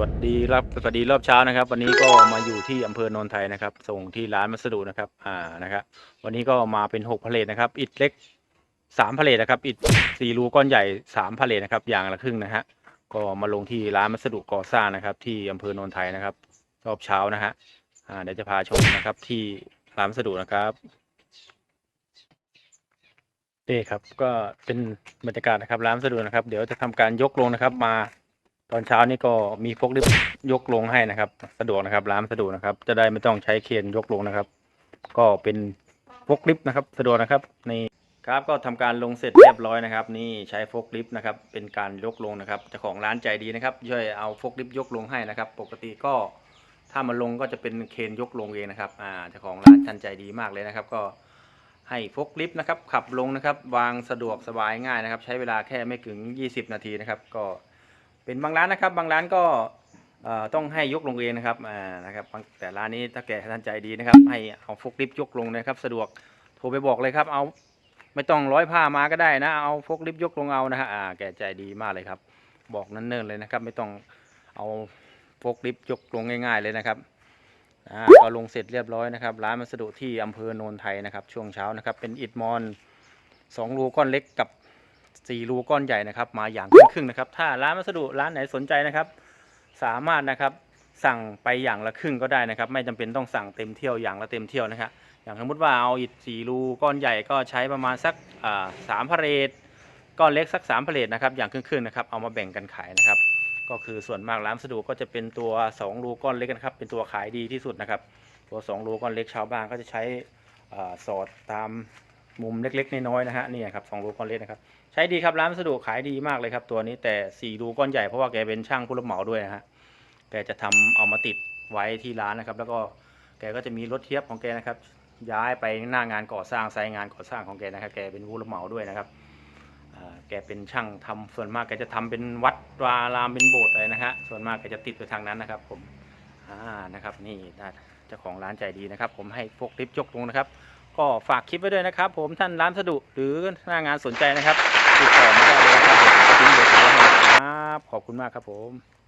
วัสดีรับสวัสดีรอบเช้านะครับ วันนี้ก็มาอยู่ที่อำเภอโนนไทยนะครับ ส่งที่ร้านมัสดุนะครับ อ่านะครับ วันนี้ก็มาเป็นหกพาเลทนะครับ อิฐเล็กสามพาเลทนะครับ อิฐสี่รูก้อนใหญ่สามพาเลทนะครับ อย่างละครึ่งนะฮะก็มาลงที่ร้านมัสดุก่อสร้างนะครับ ที่อำเภอโนนไทยนะครับ รอบเช้านะฮะอ่าเดี๋ยวจะพาชมนะครับที่ร้านมัสดุนะครับนี่ครับก็เป็นบรรยากาศนะครับร้านมัสดุนะครับ เดี๋ยวจะทำการยกลงนะครับมา อนเช้านี่ก็มีพกลิฟยกลงให้นะครับ สะดวกนะครับร้านสะดวกนะครับ จะได้ไม่ต้องใช้เคนยกลงนะครับ ก็เป็นพกลิฟนะครับ สะดวกนะครับนี่ครับก็ทำการลงเสร็จเรียบร้อยนะครับ นี่ใช้พกลิฟต์นะครับ เป็นการยกลงนะครับเจ้าของร้านใจดีนะครับช่วยเอาพกลิฟต์ยกลงให้นะครับ ปกติก็ถ้ามาลงก็จะเป็นเคนยกลงเองนะครับอ่าเจ้าของร้านท่านใจดีมากเลยนะครับ ก็ให้พกลิฟต์นะครับ ขับลงนะครับ วางสะดวกสบายง่ายนะครับ ใช้เวลาแค่ไม่ถึง 20 นาทีนะครับ ก็ เป็นบางร้านนะครับ บางร้านก็ต้องให้ยกลงเองนะครับนะครับแต่ร้านนี้ถ้าแก่ท่านใจดีนะครับ ให้เอาฟกลิฟยกลงนะครับ สะดวกโทรไปบอกเลยครับ เอาไม่ต้องร้อยผ้ามาก็ได้นะ เอาฟกลิฟยกลงเอานะฮะแก่ใจดีมากเลยครับ บอกนั่นเนิ่นเลยนะครับ ไม่ต้องเอาฟกลิฟยกลงง่าย ๆเลยนะครับก็ลงเสร็จเรียบร้อยนะครับร้านมัสดุที่อำเภอโนนไทยนะครับ ช่วงเช้านะครับ เป็นอิฐมอนสองรูก้อนเล็กกับ สี่รูก้อนใหญ่นะครับ มาอย่างครึ่งครึ่งๆนะครับ ถ้าร้านวัสดุร้านไหนสนใจนะครับ สามารถนะครับสั่งไปอย่างละครึ่งก็ได้นะครับ ไม่จำเป็นต้องสั่งเต็มเที่ยวอย่างละเต็มเที่ยวนะครับอย่างสมมติว่าเอาอิฐสี่รูก้อนใหญ่ก็ใช้ประมาณสักสามพเรตก้อนเล็กสักสามพเรตนะครับอย่างครึ่งครึ่งๆนะครับเอามาแบ่งกันขายนะครับ ก็คือส่วนมากร้านวัสดุก็จะเป็นตัวสองรูก้อนเล็กนะครับเป็นตัวขายดีที่สุดนะครับ ตัวสองรูก้อนเล็กชาวบ้านก็จะใช้อสอดตาม มุมเล็กๆน้อยๆนะฮะนี่ครับสองรูก้อนเล็กนะครับ ใช้ดีครับร้านวัสดุขายดีมากเลยครับตัวนี้แต่สี่รูก้อนใหญ่เพราะว่าแกเป็นช่างผู้รับเหมาด้วยนะฮะแกจะทำเอามาติดไว้ที่ร้านนะครับ แล้วก็แกก็จะมีรถเทียบของแกนะครับ ย้ายไปหน้างานก่อสร้างไซต์งานก่อสร้างของแกนะครับแกเป็นผู้รับเหมาด้วยนะครับแกเป็นช่างทำส่วนมากแกจะทำเป็นวัดวารามเป็นโบสถ์อะไรนะฮะส่วนมากแกจะติดไปทางนั้นนะครับ ผมอ่านะครับนี่นะเจ้าของร้านใจดีนะครับ ผมให้พวกคลิปยกลงนะครับ ก็ฝากคลิปไว้ด้วยนะครับ ผมท่านร้านสะดุหรือหน้างานสนใจนะครับ ติดต่อมาได้เลยครับผมทิ้งเบอร์โทรไว้ให้นะครับขอบคุณมากครับผม